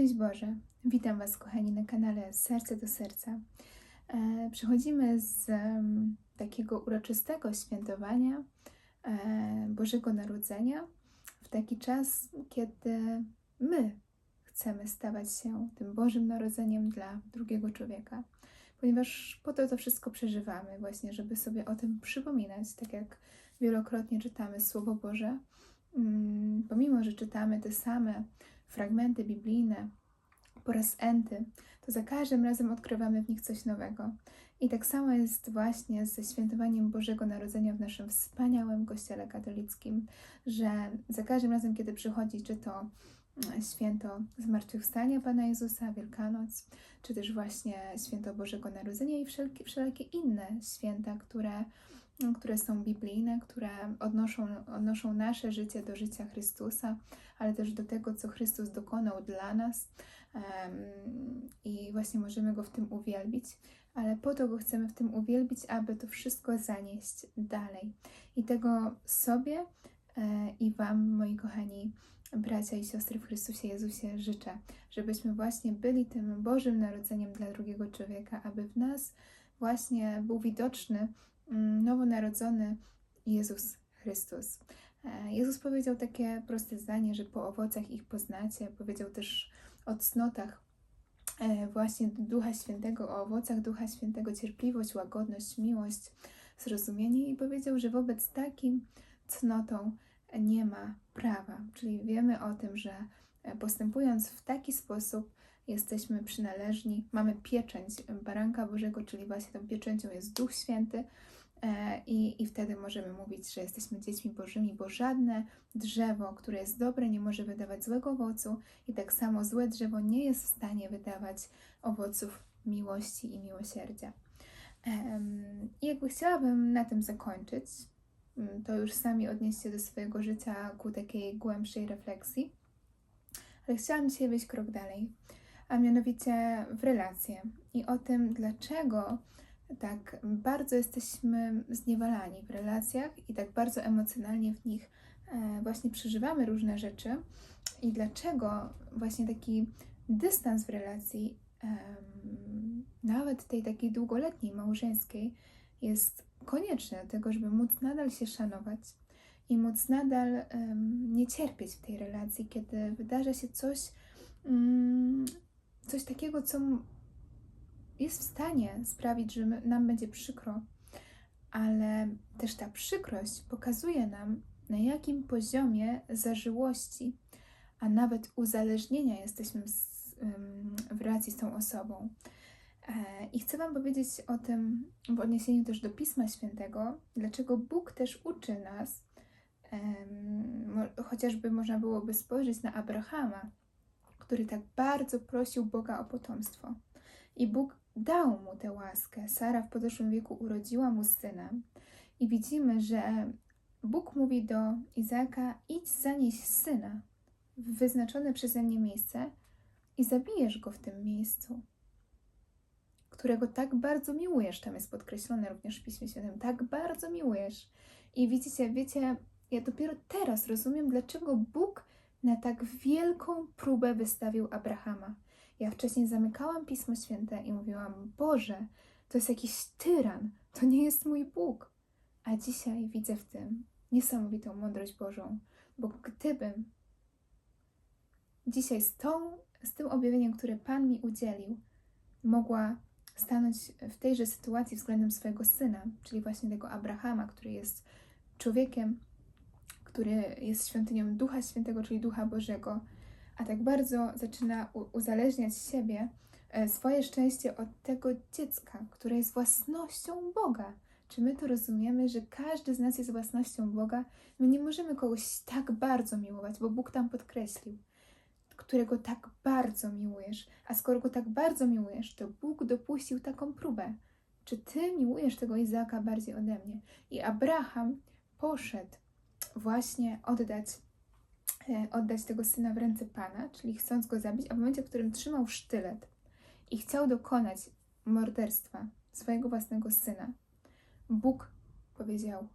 Szczęść Boże! Witam Was, kochani, na kanale Serce do Serca. E, Przechodzimy z takiego uroczystego świętowania e, Bożego Narodzenia w taki czas, kiedy my chcemy stawać się tym Bożym Narodzeniem dla drugiego człowieka. Ponieważ po to to wszystko przeżywamy, właśnie, żeby sobie o tym przypominać, tak jak wielokrotnie czytamy Słowo Boże. Mm, Pomimo, że czytamy te same fragmenty biblijne po raz enty, to za każdym razem odkrywamy w nich coś nowego. I tak samo jest właśnie ze świętowaniem Bożego Narodzenia w naszym wspaniałym Kościele katolickim, że za każdym razem, kiedy przychodzi, czy to mm, święto Zmartwychwstania Pana Jezusa, Wielkanoc, czy też właśnie święto Bożego Narodzenia i wszelkie, wszelkie inne święta, które, które są biblijne, które odnoszą, odnoszą nasze życie do życia Chrystusa, ale też do tego, co Chrystus dokonał dla nas i właśnie możemy Go w tym uwielbić, ale po to Go chcemy w tym uwielbić, aby to wszystko zanieść dalej. I tego sobie e, i Wam, moi kochani bracia i siostry w Chrystusie Jezusie życzę, żebyśmy właśnie byli tym Bożym Narodzeniem dla drugiego człowieka, aby w nas właśnie był widoczny nowonarodzony Jezus Chrystus. E, Jezus powiedział takie proste zdanie, że po owocach ich poznacie. Powiedział też o cnotach e, właśnie Ducha Świętego, o owocach Ducha Świętego, cierpliwość, łagodność, miłość, zrozumienie i powiedział, że wobec takim cnotą nie ma prawa. Czyli wiemy o tym, że e, postępując w taki sposób jesteśmy przynależni, mamy pieczęć Baranka Bożego, czyli właśnie tą pieczęcią jest Duch Święty, I, I wtedy możemy mówić, że jesteśmy dziećmi Bożymi, bo żadne drzewo, które jest dobre, nie może wydawać złego owocu, i tak samo złe drzewo nie jest w stanie wydawać owoców miłości i miłosierdzia. I jakby chciałabym na tym zakończyć, mm, to już sami odnieście do swojego życia ku takiej głębszej refleksji. Ale chciałam dzisiaj wyjść krok dalej, a mianowicie w relacje i o tym, dlaczego tak bardzo jesteśmy zniewalani w relacjach i tak bardzo emocjonalnie w nich e, właśnie przeżywamy różne rzeczy. I dlaczego właśnie taki dystans w relacji, nawet tej takiej długoletniej, małżeńskiej, jest konieczny do tego, żeby móc nadal się szanować i móc nadal nie cierpieć w tej relacji, kiedy wydarza się coś, mm, coś takiego, co jest w stanie sprawić, że nam będzie przykro, ale też ta przykrość pokazuje nam, na jakim poziomie zażyłości, a nawet uzależnienia jesteśmy z, w relacji z tą osobą. E, I chcę Wam powiedzieć o tym w odniesieniu też do Pisma Świętego, dlaczego Bóg też uczy nas, chociażby można byłoby spojrzeć na Abrahama, który tak bardzo prosił Boga o potomstwo. I Bóg dał mu tę łaskę. Sara w podeszłym wieku urodziła mu syna. I widzimy, że Bóg mówi do Izaaka: idź zanieś syna w wyznaczone przeze mnie miejsce i zabijesz go w tym miejscu, którego tak bardzo miłujesz. Tam jest podkreślone również w Piśmie Świętym. Tak bardzo miłujesz. I widzicie, wiecie, ja dopiero teraz rozumiem, dlaczego Bóg na tak wielką próbę wystawił Abrahama. Ja wcześniej zamykałam Pismo Święte i mówiłam: Boże, to jest jakiś tyran, to nie jest mój Bóg. A dzisiaj widzę w tym niesamowitą mądrość Bożą, bo gdybym dzisiaj z, tą, z tym objawieniem, które Pan mi udzielił, mogła stanąć w tejże sytuacji względem swojego syna, czyli właśnie tego Abrahama, który jest człowiekiem, który jest świątynią Ducha Świętego, czyli Ducha Bożego, a tak bardzo zaczyna uzależniać siebie, e, swoje szczęście od tego dziecka, które jest własnością Boga. Czy my to rozumiemy, że każdy z nas jest własnością Boga? My nie możemy kogoś tak bardzo miłować, bo Bóg tam podkreślił, którego tak bardzo miłujesz. A skoro go tak bardzo miłujesz, to Bóg dopuścił taką próbę. Czy ty miłujesz tego Izaaka bardziej ode mnie? I Abraham poszedł właśnie oddać oddać tego syna w ręce Pana, czyli chcąc go zabić, a w momencie, w którym trzymał sztylet i chciał dokonać morderstwa swojego własnego syna, Bóg powiedział: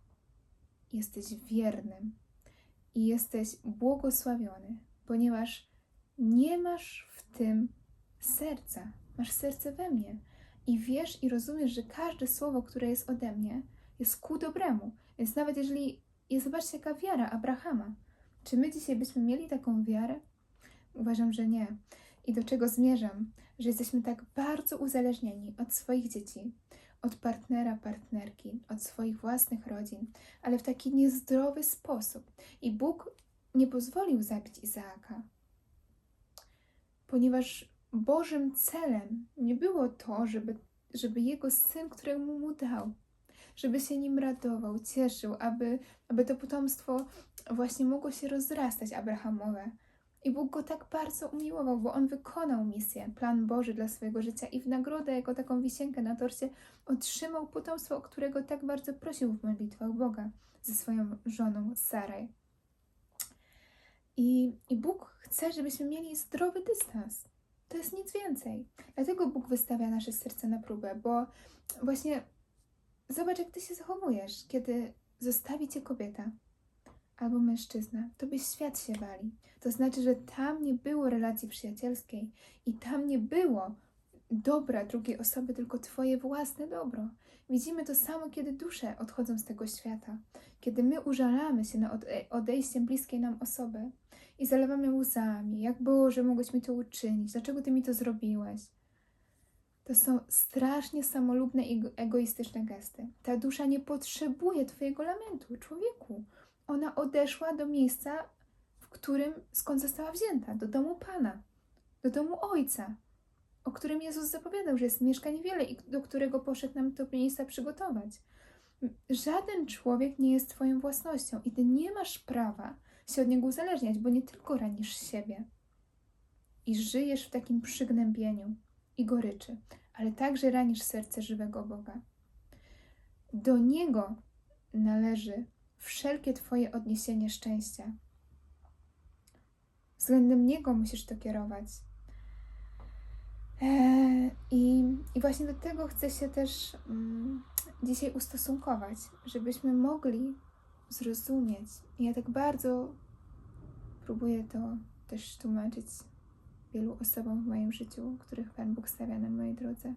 Jesteś wiernym i jesteś błogosławiony, ponieważ nie masz w tym serca. Masz serce we mnie. I wiesz i rozumiesz, że każde słowo, które jest ode mnie, jest ku dobremu. Więc nawet jeżeli. Zobaczcie, jaka wiara Abrahama. Czy my dzisiaj byśmy mieli taką wiarę? Uważam, że nie. I do czego zmierzam? Że jesteśmy tak bardzo uzależnieni od swoich dzieci, od partnera, partnerki, od swoich własnych rodzin, ale w taki niezdrowy sposób. I Bóg nie pozwolił zabić Izaaka, ponieważ Bożym celem nie było to, żeby, żeby jego syn, któremu mu dał, żeby się nim radował, cieszył, aby, aby to potomstwo właśnie mogło się rozrastać Abrahamowe. I Bóg go tak bardzo umiłował, bo on wykonał misję, plan Boży dla swojego życia i w nagrodę, jako taką wisienkę na torcie, otrzymał potomstwo, o którego tak bardzo prosił w modlitwach Boga ze swoją żoną Saraj. I, I Bóg chce, żebyśmy mieli zdrowy dystans. To jest nic więcej. Dlatego Bóg wystawia nasze serce na próbę, bo właśnie zobacz, jak ty się zachowujesz, kiedy zostawi cię kobieta albo mężczyzna, to byś świat się wali. To znaczy, że tam nie było relacji przyjacielskiej i tam nie było dobra drugiej osoby, tylko Twoje własne dobro. Widzimy to samo, kiedy dusze odchodzą z tego świata, kiedy my użalamy się nad odejściem bliskiej nam osoby i zalewamy łzami, jak Boże, mogłeś mi to uczynić, dlaczego Ty mi to zrobiłeś. To są strasznie samolubne i egoistyczne gesty. Ta dusza nie potrzebuje Twojego lamentu, człowieku. Ona odeszła do miejsca, w którym, skąd została wzięta, do domu Pana, do domu Ojca, o którym Jezus zapowiadał, że jest mieszkań wiele i do którego poszedł nam to miejsca przygotować. Żaden człowiek nie jest Twoją własnością i Ty nie masz prawa się od niego uzależniać, bo nie tylko ranisz siebie i żyjesz w takim przygnębieniu i goryczy, ale także ranisz serce żywego Boga. Do Niego należy wszelkie Twoje odniesienie szczęścia. Względem Niego musisz to kierować. Eee, I, I właśnie do tego chcę się też mm, dzisiaj ustosunkować, żebyśmy mogli zrozumieć. I ja tak bardzo próbuję to też tłumaczyć wielu osobom w moim życiu, których Pan Bóg stawia na mojej drodze.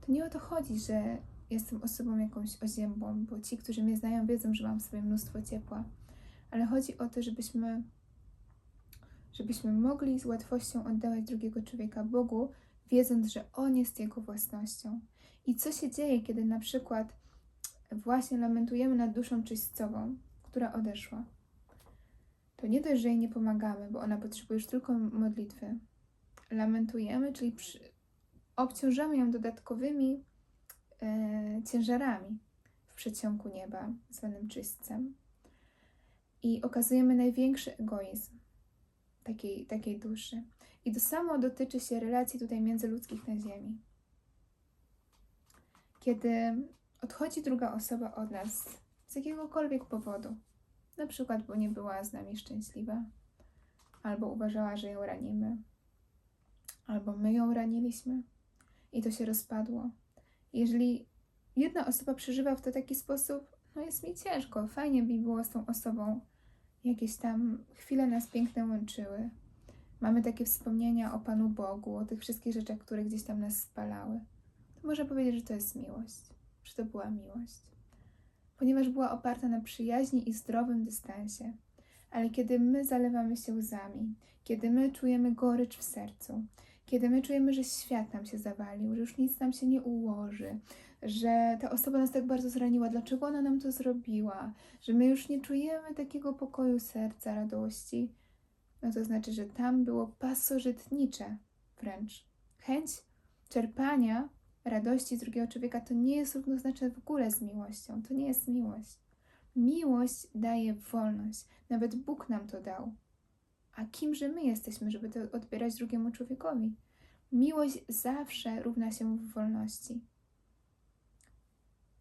To nie o to chodzi, że jestem osobą jakąś oziębłą, bo ci, którzy mnie znają, wiedzą, że mam w sobie mnóstwo ciepła. Ale chodzi o to, żebyśmy, żebyśmy mogli z łatwością oddawać drugiego człowieka Bogu, wiedząc, że On jest Jego własnością. I co się dzieje, kiedy na przykład właśnie lamentujemy nad duszą czyśćcową, która odeszła? To nie dość, że jej nie pomagamy, bo ona potrzebuje już tylko modlitwy. Lamentujemy, czyli przy... obciążamy ją dodatkowymi e, ciężarami w przedsionku nieba, zwanym czystcem. I okazujemy największy egoizm takiej, takiej duszy. I to samo dotyczy się relacji tutaj międzyludzkich na Ziemi. Kiedy odchodzi druga osoba od nas z jakiegokolwiek powodu, na przykład, bo nie była z nami szczęśliwa, albo uważała, że ją ranimy, albo my ją raniliśmy i to się rozpadło, jeżeli jedna osoba przeżywa w to taki sposób, no jest mi ciężko. Fajnie by było z tą osobą. Jakieś tam chwile nas piękne łączyły. Mamy takie wspomnienia o Panu Bogu, o tych wszystkich rzeczach, które gdzieś tam nas spalały. To można powiedzieć, że to jest miłość, że to była miłość. Ponieważ była oparta na przyjaźni i zdrowym dystansie. Ale kiedy my zalewamy się łzami, kiedy my czujemy gorycz w sercu, kiedy my czujemy, że świat nam się zawalił, że już nic nam się nie ułoży, że ta osoba nas tak bardzo zraniła, dlaczego ona nam to zrobiła, że my już nie czujemy takiego pokoju serca, radości, no to znaczy, że tam było pasożytnicze wręcz. Chęć czerpania radości drugiego człowieka to nie jest równoznaczne w ogóle z miłością. To nie jest miłość. Miłość daje wolność. Nawet Bóg nam to dał. A kimże my jesteśmy, żeby to odbierać drugiemu człowiekowi? Miłość zawsze równa się wolności.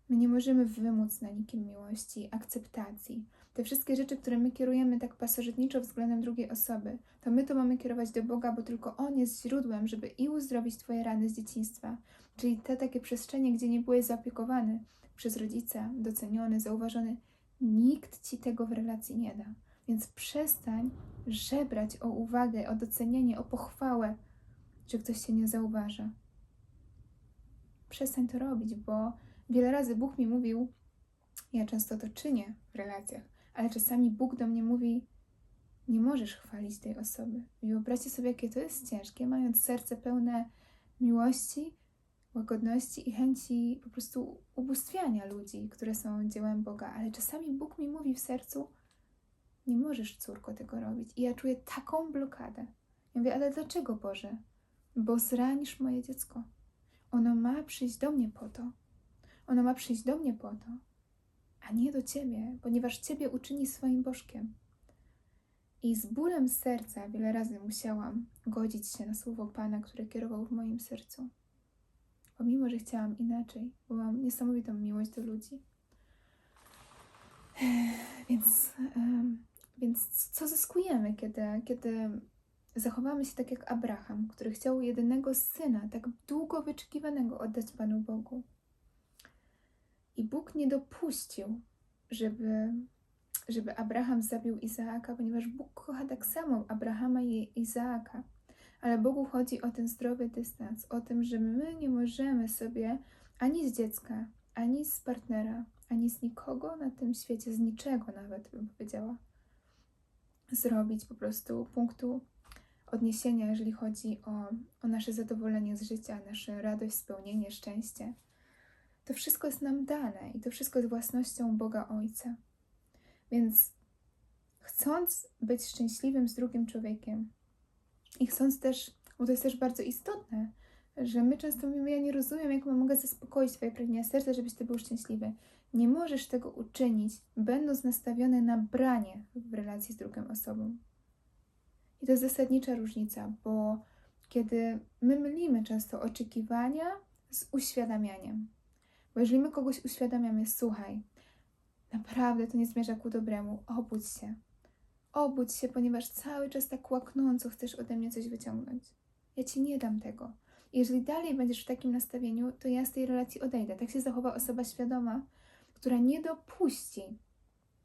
My nie możemy wymóc na nikim miłości, akceptacji. Te wszystkie rzeczy, które my kierujemy tak pasożytniczo względem drugiej osoby, to my to mamy kierować do Boga, bo tylko On jest źródłem, żeby i uzdrowić Twoje rany z dzieciństwa, czyli te takie przestrzenie, gdzie nie byłeś zaopiekowany przez rodzica, doceniony, zauważony. Nikt Ci tego w relacji nie da. Więc przestań żebrać o uwagę, o docenienie, o pochwałę, że ktoś cię nie zauważa. Przestań to robić, bo wiele razy Bóg mi mówił, ja często to czynię w relacjach, ale czasami Bóg do mnie mówi: Nie możesz chwalić tej osoby. Wyobraźcie sobie, jakie to jest ciężkie, mając serce pełne miłości, łagodności i chęci po prostu ubóstwiania ludzi, które są dziełem Boga. Ale czasami Bóg mi mówi w sercu: Nie możesz, córko, tego robić. I ja czuję taką blokadę. Ja mówię: Ale dlaczego, Boże? Bo zranisz moje dziecko. Ono ma przyjść do mnie po to. Ono ma przyjść do mnie po to, a nie do ciebie, ponieważ ciebie uczyni swoim bożkiem. I z bólem serca wiele razy musiałam godzić się na słowo Pana, które kierował w moim sercu. Pomimo, że chciałam inaczej, bo mam niesamowitą miłość do ludzi. Więc, więc co zyskujemy, kiedy, kiedy zachowamy się tak jak Abraham, który chciał jedynego syna, tak długo wyczekiwanego, oddać Panu Bogu? I Bóg nie dopuścił, żeby, żeby Abraham zabił Izaaka, ponieważ Bóg kocha tak samo Abrahama i Izaaka. Ale Bogu chodzi o ten zdrowy dystans, o tym, że my nie możemy sobie ani z dziecka, ani z partnera, ani z nikogo na tym świecie, z niczego nawet bym powiedziała, zrobić po prostu punktu odniesienia, jeżeli chodzi o, o nasze zadowolenie z życia, naszą radość, spełnienie, szczęście. To wszystko jest nam dane i to wszystko jest własnością Boga Ojca. Więc chcąc być szczęśliwym z drugim człowiekiem i chcąc też, bo to jest też bardzo istotne, że my często mówimy, ja nie rozumiem, jak mogę zaspokoić Twoje pragnienia serca, żebyś Ty był szczęśliwy. Nie możesz tego uczynić, będąc nastawiony na branie w relacji z drugą osobą. I to jest zasadnicza różnica, bo kiedy my mylimy często oczekiwania z uświadamianiem. Bo jeżeli my kogoś uświadamiamy, słuchaj, naprawdę to nie zmierza ku dobremu, obudź się. Obudź się, ponieważ cały czas tak łaknąco chcesz ode mnie coś wyciągnąć. Ja ci nie dam tego. Jeżeli dalej będziesz w takim nastawieniu, to ja z tej relacji odejdę. Tak się zachowa osoba świadoma, która nie dopuści,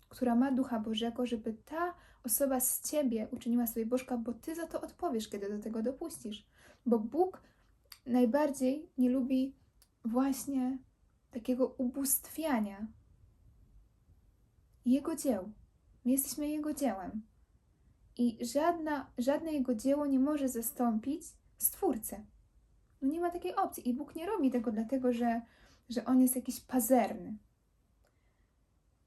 która ma ducha Bożego, żeby ta osoba z ciebie uczyniła sobie bożka, bo ty za to odpowiesz, kiedy do tego dopuścisz. Bo Bóg najbardziej nie lubi właśnie takiego ubóstwiania Jego dzieł. My jesteśmy Jego dziełem. I żadna, żadne Jego dzieło nie może zastąpić Stwórcy. No nie ma takiej opcji. I Bóg nie robi tego dlatego, że, że On jest jakiś pazerny.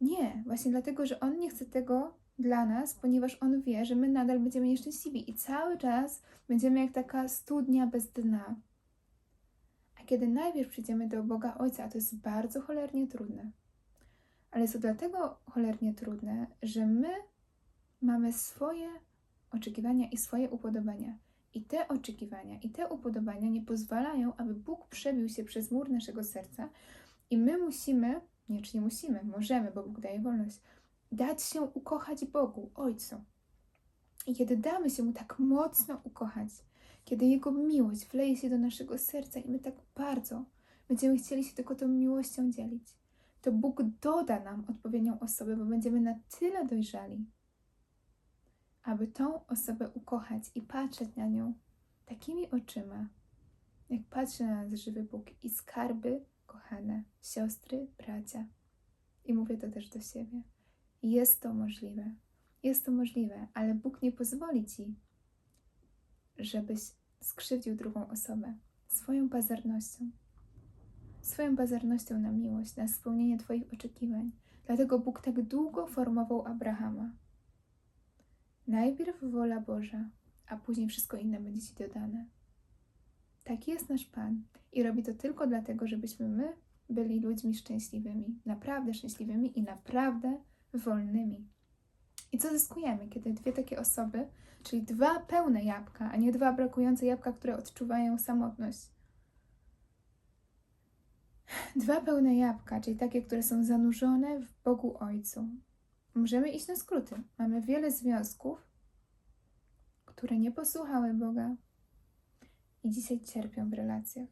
Nie, właśnie dlatego, że On nie chce tego dla nas, ponieważ On wie, że my nadal będziemy nieszczęśliwi i cały czas będziemy jak taka studnia bez dna. A kiedy najpierw przyjdziemy do Boga Ojca, a to jest bardzo cholernie trudne, ale jest to dlatego cholernie trudne, że my mamy swoje oczekiwania i swoje upodobania. I te oczekiwania i te upodobania nie pozwalają, aby Bóg przebił się przez mur naszego serca i my musimy, nie czy nie musimy, możemy, bo Bóg daje wolność, dać się ukochać Bogu, Ojcu. I kiedy damy się Mu tak mocno ukochać, kiedy Jego miłość wleje się do naszego serca i my tak bardzo będziemy chcieli się tylko tą miłością dzielić, to Bóg doda nam odpowiednią osobę, bo będziemy na tyle dojrzali, aby tą osobę ukochać i patrzeć na nią takimi oczyma, jak patrzy na nas żywy Bóg i skarby, kochane siostry, bracia. I mówię to też do siebie. Jest to możliwe. Jest to możliwe, ale Bóg nie pozwoli ci, żebyś skrzywdził drugą osobę swoją pazernością. Swoją pazernością na miłość, na spełnienie Twoich oczekiwań. Dlatego Bóg tak długo formował Abrahama. Najpierw wola Boża, a później wszystko inne będzie Ci dodane. Taki jest nasz Pan i robi to tylko dlatego, żebyśmy my byli ludźmi szczęśliwymi, naprawdę szczęśliwymi i naprawdę wolnymi. I co zyskujemy, kiedy dwie takie osoby, czyli dwa pełne jabłka, a nie dwa brakujące jabłka, które odczuwają samotność. Dwa pełne jabłka, czyli takie, które są zanurzone w Bogu Ojcu. Możemy iść na skróty. Mamy wiele związków, które nie posłuchały Boga i dzisiaj cierpią w relacjach.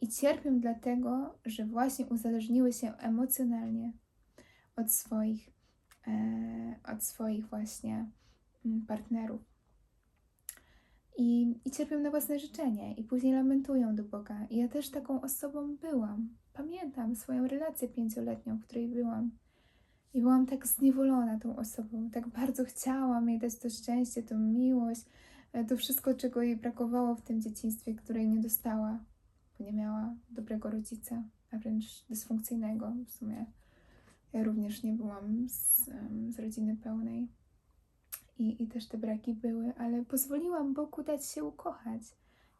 I cierpią dlatego, że właśnie uzależniły się emocjonalnie od swoich e, od swoich właśnie mm, partnerów. I, I cierpią na własne życzenie, i później lamentują do Boga. I ja też taką osobą byłam. Pamiętam swoją relację pięcioletnią, w której byłam. I byłam tak zniewolona tą osobą. Tak bardzo chciałam jej dać to szczęście, tą miłość, e, to wszystko, czego jej brakowało w tym dzieciństwie, której nie dostała, bo nie miała dobrego rodzica, a wręcz dysfunkcyjnego w sumie. Ja również nie byłam z, z rodziny pełnej i, i też te braki były, ale pozwoliłam Bogu dać się ukochać.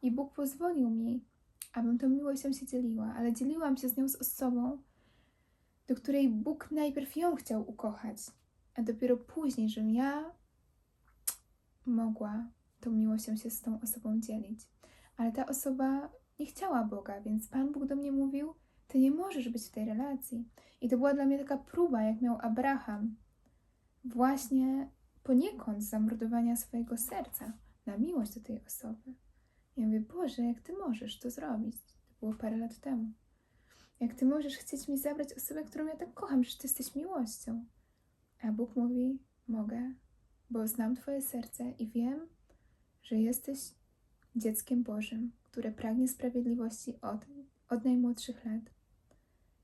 I Bóg pozwolił mi, abym tą miłością się dzieliła, ale dzieliłam się z nią z osobą, do której Bóg najpierw ją chciał ukochać, a dopiero później, żebym ja mogła tą miłością się z tą osobą dzielić. Ale ta osoba nie chciała Boga, więc Pan Bóg do mnie mówił: Ty nie możesz być w tej relacji. I to była dla mnie taka próba, jak miał Abraham, właśnie poniekąd zamordowania swojego serca na miłość do tej osoby. Ja mówię, Boże, jak Ty możesz to zrobić? To było parę lat temu. Jak Ty możesz chcieć mi zabrać osobę, którą ja tak kocham, że Ty jesteś miłością? A Bóg mówi, mogę, bo znam Twoje serce i wiem, że jesteś dzieckiem Bożym, które pragnie sprawiedliwości od, od najmłodszych lat.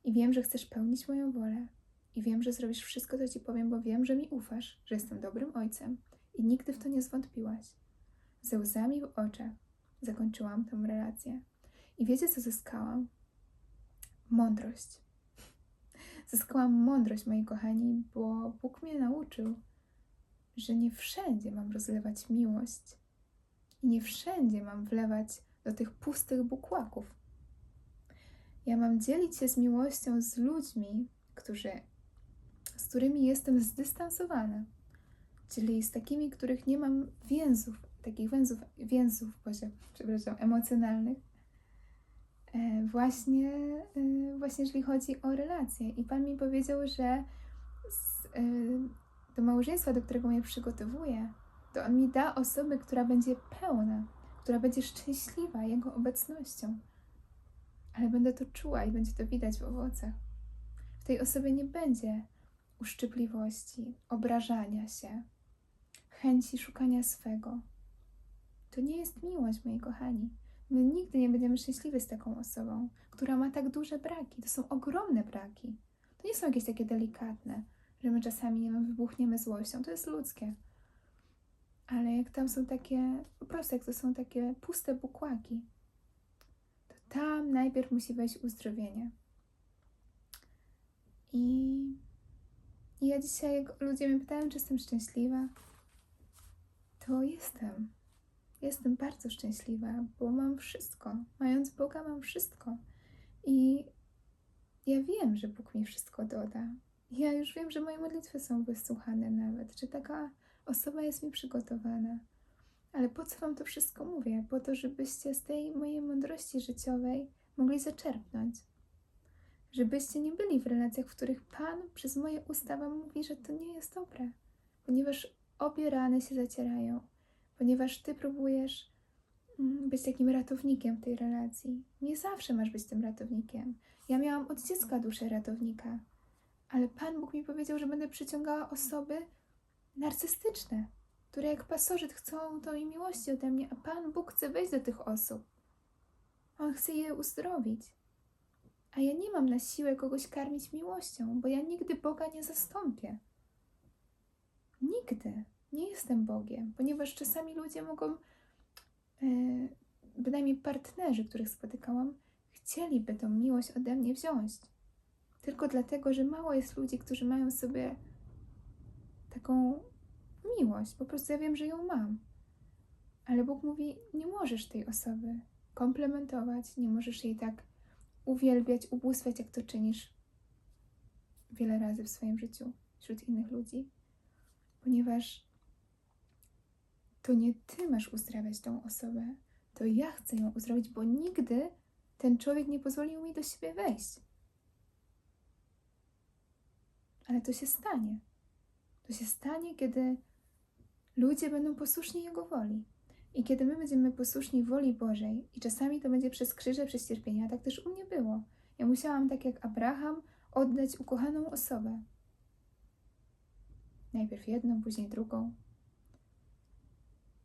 I wiem, że chcesz pełnić moją wolę. I wiem, że zrobisz wszystko, co Ci powiem, bo wiem, że mi ufasz, że jestem dobrym ojcem i nigdy w to nie zwątpiłaś. Ze łzami w oczach zakończyłam tę relację. I wiecie, co zyskałam? Mądrość. Zyskałam mądrość, moi kochani, bo Bóg mnie nauczył, że nie wszędzie mam rozlewać miłość i nie wszędzie mam wlewać do tych pustych bukłaków. Ja mam dzielić się z miłością z ludźmi, którzy, z którymi jestem zdystansowana, czyli z takimi, których nie mam więzów, takich więzów, więzów, Boże, przepraszam, emocjonalnych, e, właśnie, e, właśnie jeżeli chodzi o relacje. I Pan mi powiedział, że z, e, do małżeństwa, do którego mnie przygotowuje, to On mi da osobę, która będzie pełna, która będzie szczęśliwa Jego obecnością. Ale będę to czuła i będzie to widać w owocach. W tej osobie nie będzie uszczypliwości, obrażania się, chęci szukania swego. To nie jest miłość, moi kochani. My nigdy nie będziemy szczęśliwi z taką osobą, która ma tak duże braki. To są ogromne braki. To nie są jakieś takie delikatne, że my czasami nie wiem, wybuchniemy złością. To jest ludzkie. Ale jak tam są takie, po prostu jak to są takie puste bukłaki, to tam najpierw musi wejść uzdrowienie. I, I ja dzisiaj, jak ludzie mnie pytają, czy jestem szczęśliwa, to jestem. Jestem bardzo szczęśliwa, bo mam wszystko. Mając Boga, mam wszystko. I ja wiem, że Bóg mi wszystko doda. Ja już wiem, że moje modlitwy są wysłuchane nawet, że taka osoba jest mi przygotowana. Ale po co Wam to wszystko mówię? Po to, żebyście z tej mojej mądrości życiowej mogli zaczerpnąć. Żebyście nie byli w relacjach, w których Pan przez moje usta Wam mówi, że to nie jest dobre. Ponieważ obie rany się zacierają. Ponieważ Ty próbujesz mm, być takim ratownikiem tej relacji. Nie zawsze masz być tym ratownikiem. Ja miałam od dziecka duszę ratownika. Ale Pan Bóg mi powiedział, że będę przyciągała osoby narcystyczne, które jak pasożyt chcą tej miłości ode mnie, a Pan Bóg chce wejść do tych osób. On chce je uzdrowić. A ja nie mam na siłę kogoś karmić miłością, bo ja nigdy Boga nie zastąpię. Nigdy. Nie jestem Bogiem, ponieważ czasami ludzie mogą, e, bynajmniej partnerzy, których spotykałam, chcieliby tą miłość ode mnie wziąć. Tylko dlatego, że mało jest ludzi, którzy mają sobie taką miłość. Po prostu ja wiem, że ją mam. Ale Bóg mówi: Nie możesz tej osoby komplementować, nie możesz jej tak uwielbiać, ubóstwiać, jak to czynisz wiele razy w swoim życiu wśród innych ludzi, ponieważ to nie ty masz uzdrawiać tą osobę, to ja chcę ją uzdrowić, bo nigdy ten człowiek nie pozwolił mi do siebie wejść. Ale to się stanie. To się stanie, kiedy ludzie będą posłuszni Jego woli. I kiedy my będziemy posłuszni woli Bożej, i czasami to będzie przez krzyże, przez cierpienia, tak też u mnie było. Ja musiałam, tak jak Abraham, oddać ukochaną osobę. Najpierw jedną, później drugą.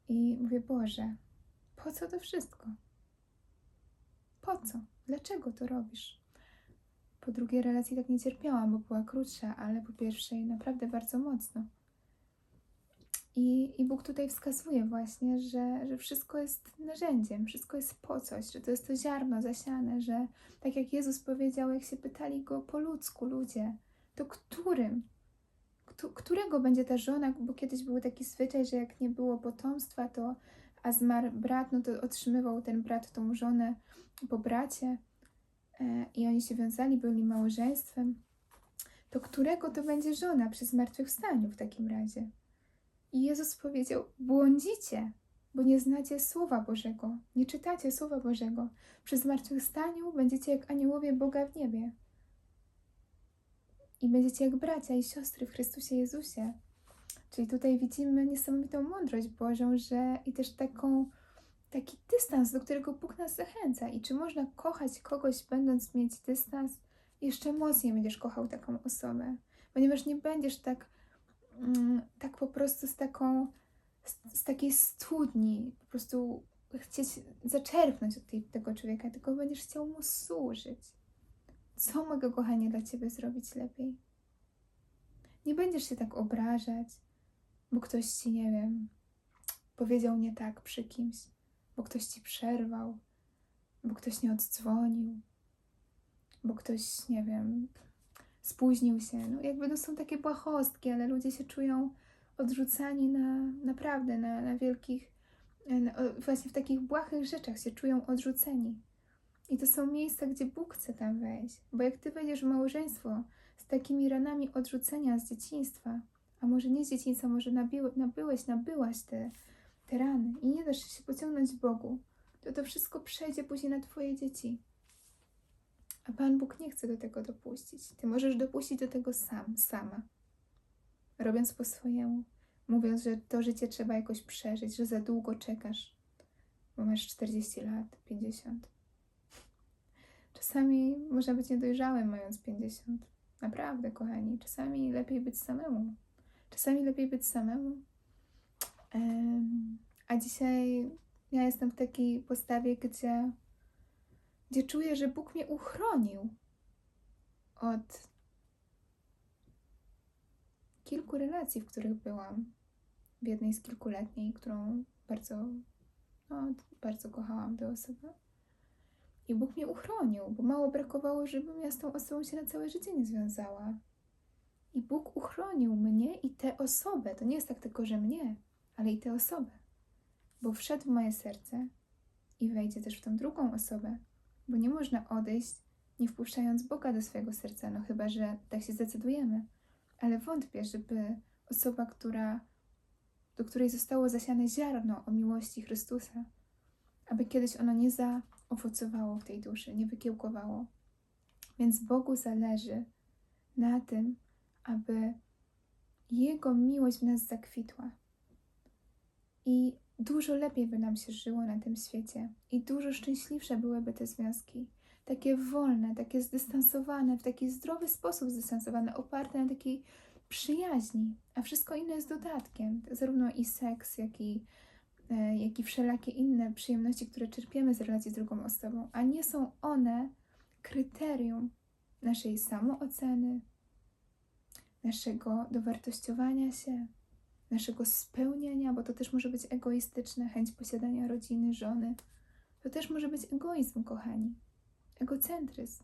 I mówię, Boże, po co to wszystko? Po co? Dlaczego to robisz? Po drugiej relacji tak nie cierpiałam, bo była krótsza, ale po pierwszej naprawdę bardzo mocno. I, I Bóg tutaj wskazuje właśnie, że, że wszystko jest narzędziem, wszystko jest po coś, że to jest to ziarno zasiane, że tak jak Jezus powiedział, jak się pytali go po ludzku ludzie, to którym? Któ- którego będzie ta żona? Bo kiedyś był taki zwyczaj, że jak nie było potomstwa, to a zmarł brat, no to otrzymywał ten brat tą żonę po bracie e, i oni się wiązali, byli małżeństwem. To którego to będzie żona przy zmartwychwstaniu w takim razie? I Jezus powiedział: Błądzicie, bo nie znacie Słowa Bożego, nie czytacie Słowa Bożego. Przy zmartwychwstaniu będziecie jak aniołowie Boga w niebie. I będziecie jak bracia i siostry w Chrystusie Jezusie. Czyli tutaj widzimy niesamowitą mądrość Bożą, że i też taką, taki dystans, do którego Bóg nas zachęca. I czy można kochać kogoś, będąc mieć dystans, jeszcze mocniej będziesz kochał taką osobę, ponieważ nie będziesz tak tak po prostu z taką, z, z takiej studni, po prostu chcieć zaczerpnąć od tej, tego człowieka, tylko będziesz chciał mu służyć. Co mogę, kochanie, dla ciebie zrobić lepiej? Nie będziesz się tak obrażać, bo ktoś ci, nie wiem, powiedział nie tak przy kimś, bo ktoś ci przerwał, bo ktoś nie oddzwonił, bo ktoś, nie wiem, spóźnił się. No jakby no są takie błahostki, ale ludzie się czują odrzucani na naprawdę, na, na wielkich, na, właśnie w takich błahych rzeczach się czują odrzuceni. I to są miejsca, gdzie Bóg chce tam wejść. Bo jak ty wejdziesz w małżeństwo z takimi ranami odrzucenia z dzieciństwa, a może nie z dzieciństwa, może nabiły, nabyłeś, nabyłaś te, te rany i nie dasz się pociągnąć Bogu, to to wszystko przejdzie później na twoje dzieci. A Pan Bóg nie chce do tego dopuścić. Ty możesz dopuścić do tego sam, sama. Robiąc po swojemu. Mówiąc, że to życie trzeba jakoś przeżyć, że za długo czekasz, bo masz 40 lat, 50. Czasami można być niedojrzałym, mając 50. Naprawdę, kochani. Czasami lepiej być samemu. Czasami lepiej być samemu. A dzisiaj ja jestem w takiej postawie, gdzie gdzie czuję, że Bóg mnie uchronił od kilku relacji, w których byłam. W jednej z kilkuletniej, którą bardzo, no, bardzo kochałam tę osobę. I Bóg mnie uchronił, bo mało brakowało, żebym ja z tą osobą się na całe życie nie związała. I Bóg uchronił mnie i tę osobę. To nie jest tak tylko, że mnie, ale i tę osobę. Bo wszedł w moje serce i wejdzie też w tą drugą osobę, bo nie można odejść, nie wpuszczając Boga do swojego serca, no chyba, że tak się zdecydujemy. Ale wątpię, żeby osoba, która, do której zostało zasiane ziarno o miłości Chrystusa, aby kiedyś ono nie zaowocowało w tej duszy, nie wykiełkowało. Więc Bogu zależy na tym, aby Jego miłość w nas zakwitła. I dużo lepiej by nam się żyło na tym świecie i dużo szczęśliwsze byłyby te związki. Takie wolne, takie zdystansowane, w taki zdrowy sposób zdystansowane, oparte na takiej przyjaźni, a wszystko inne jest dodatkiem. Zarówno i seks, jak i, e, jak i wszelakie inne przyjemności, które czerpiemy z relacji z drugą osobą, a nie są one kryterium naszej samooceny, naszego dowartościowania się, naszego spełnienia, bo to też może być egoistyczne, chęć posiadania rodziny, żony. To też może być egoizm, kochani. Egocentryzm.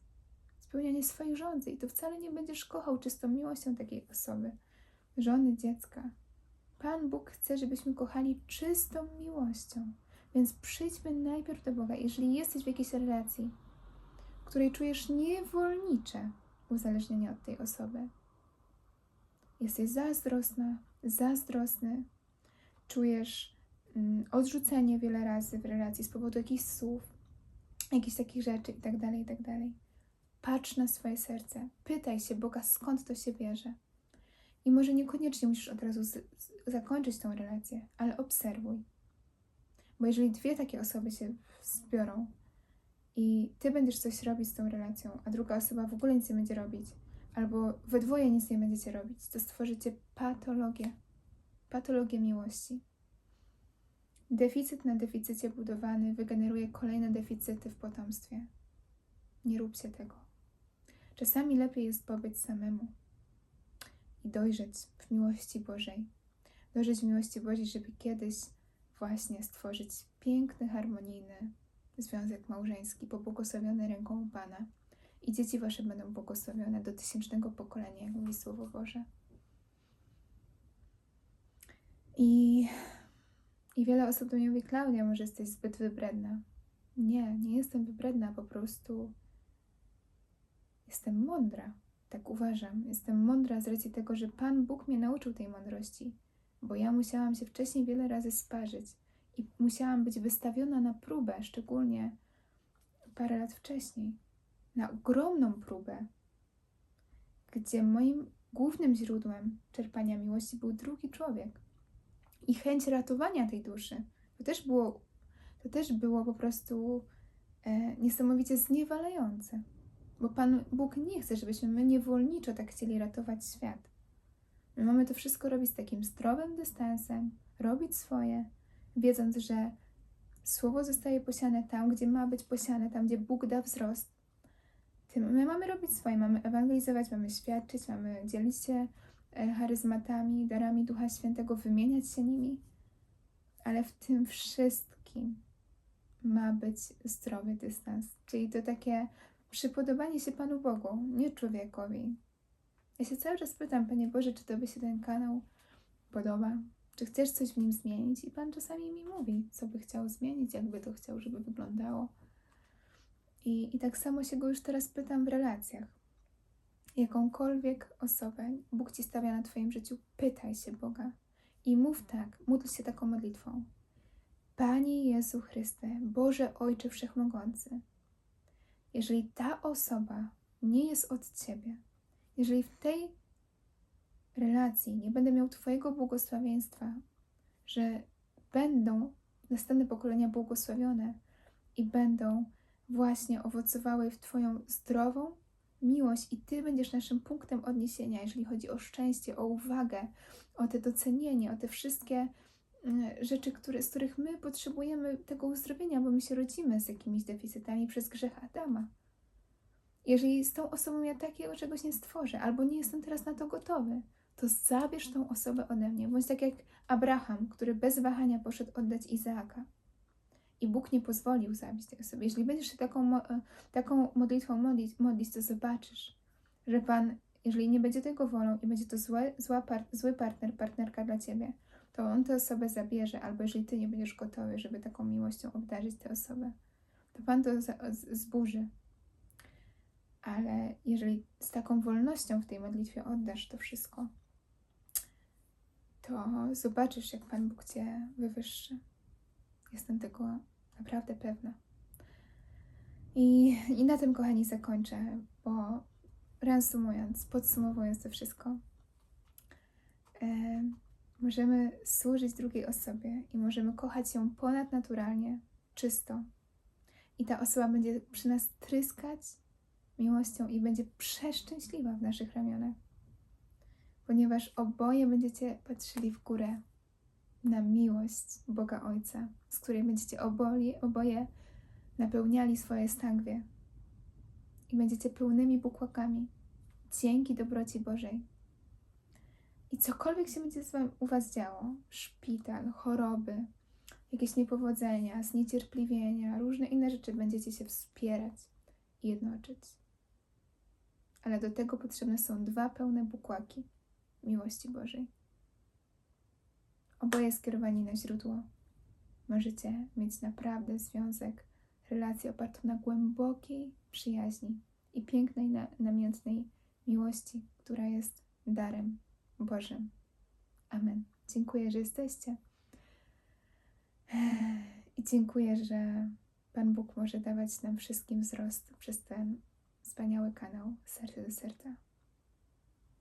Spełnianie swojej żądzy. I to wcale nie będziesz kochał czystą miłością takiej osoby, żony, dziecka. Pan Bóg chce, żebyśmy kochali czystą miłością. Więc przyjdźmy najpierw do Boga. Jeżeli jesteś w jakiejś relacji, w której czujesz niewolnicze uzależnienie od tej osoby, jesteś zazdrosna, zazdrosny, czujesz mm, odrzucenie wiele razy w relacji z powodu jakichś słów, jakichś takich rzeczy itd., tak itd. Tak Patrz na swoje serce, pytaj się Boga, skąd to się bierze. I może niekoniecznie musisz od razu zakończyć tą relację, ale obserwuj. Bo jeżeli dwie takie osoby się zbiorą i ty będziesz coś robić z tą relacją, a druga osoba w ogóle nic nie będzie robić, albo we dwoje nic nie będziecie robić, to stworzycie patologię. Patologię miłości. Deficyt na deficycie budowany wygeneruje kolejne deficyty w potomstwie. Nie róbcie tego. Czasami lepiej jest pobyć samemu i dojrzeć w miłości Bożej. Dojrzeć w miłości Bożej, żeby kiedyś właśnie stworzyć piękny, harmonijny związek małżeński, pobłogosławiony ręką Pana. I dzieci wasze będą błogosławione do tysięcznego pokolenia, jak mówi Słowo Boże. I, I wiele osób do mnie mówi, Klaudia, może jesteś zbyt wybredna. Nie, nie jestem wybredna, po prostu jestem mądra. Tak uważam. Jestem mądra z racji tego, że Pan Bóg mnie nauczył tej mądrości, bo ja musiałam się wcześniej wiele razy sparzyć i musiałam być wystawiona na próbę, szczególnie parę lat wcześniej, na ogromną próbę, gdzie moim głównym źródłem czerpania miłości był drugi człowiek i chęć ratowania tej duszy. To też było, to też było po prostu e, niesamowicie zniewalające, bo Pan Bóg nie chce, żebyśmy my niewolniczo tak chcieli ratować świat. My mamy to wszystko robić z takim zdrowym dystansem, robić swoje, wiedząc, że słowo zostaje posiane tam, gdzie ma być posiane, tam, gdzie Bóg da wzrost. Tym my mamy robić swoje, mamy ewangelizować, mamy świadczyć, mamy dzielić się e, charyzmatami, darami Ducha Świętego, wymieniać się nimi, ale w tym wszystkim ma być zdrowy dystans, czyli to takie przypodobanie się Panu Bogu, nie człowiekowi. Ja się cały czas pytam, Panie Boże, czy Tobie się ten kanał podoba? Czy chcesz coś w nim zmienić? I Pan czasami mi mówi, co by chciał zmienić, jakby to chciał, żeby wyglądało. I, I tak samo się go już teraz pytam w relacjach. Jakąkolwiek osobę Bóg ci stawia na Twoim życiu, pytaj się Boga i mów tak, módl się taką modlitwą. Panie Jezu Chryste, Boże Ojcze Wszechmogący, jeżeli ta osoba nie jest od Ciebie, jeżeli w tej relacji nie będę miał Twojego błogosławieństwa, że będą następne pokolenia błogosławione i będą właśnie owocowały w Twoją zdrową miłość, i Ty będziesz naszym punktem odniesienia, jeżeli chodzi o szczęście, o uwagę, o te docenienie, o te wszystkie mm, rzeczy, które, z których my potrzebujemy tego uzdrowienia, bo my się rodzimy z jakimiś deficytami przez grzech Adama. Jeżeli z tą osobą ja takiego czegoś nie stworzę, albo nie jestem teraz na to gotowy, to zabierz tą osobę ode mnie. Bądź tak jak Abraham, który bez wahania poszedł oddać Izaaka. I Bóg nie pozwolił zabić tej osoby. Jeżeli będziesz się taką, e, taką modlitwą modlić, modlić, to zobaczysz, że Pan, jeżeli nie będzie tego wolą i będzie to złe, zła par, zły partner, partnerka dla Ciebie, to On tę osobę zabierze, albo jeżeli Ty nie będziesz gotowy, żeby taką miłością obdarzyć tę osobę, to Pan to zburzy. Ale jeżeli z taką wolnością w tej modlitwie oddasz to wszystko, to zobaczysz, jak Pan Bóg Cię wywyższy. Jestem tego naprawdę pewna. I, I na tym, kochani, zakończę, bo reasumując, podsumowując to wszystko, e, możemy służyć drugiej osobie i możemy kochać ją ponadnaturalnie, czysto. I ta osoba będzie przy nas tryskać miłością i będzie przeszczęśliwa w naszych ramionach ponieważ oboje będziecie patrzyli w górę na miłość Boga Ojca, z której będziecie oboje, oboje napełniali swoje stangwie i będziecie pełnymi bukłakami dzięki dobroci Bożej. I cokolwiek się będzie z wam, u Was działo, szpital, choroby, jakieś niepowodzenia, zniecierpliwienia, różne inne rzeczy, będziecie się wspierać i jednoczyć. Ale do tego potrzebne są dwa pełne bukłaki – miłości Bożej. Oboje skierowani na źródło. Możecie mieć naprawdę związek, relację opartą na głębokiej przyjaźni i pięknej, namiętnej miłości, która jest darem Bożym. Amen. Dziękuję, że jesteście. I dziękuję, że Pan Bóg może dawać nam wszystkim wzrost przez ten wspaniały kanał Serce do Serca.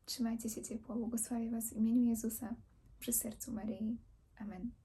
Trzymajcie się ciepło, błogosławię Was w imieniu Jezusa przy sercu Maryi. Amen.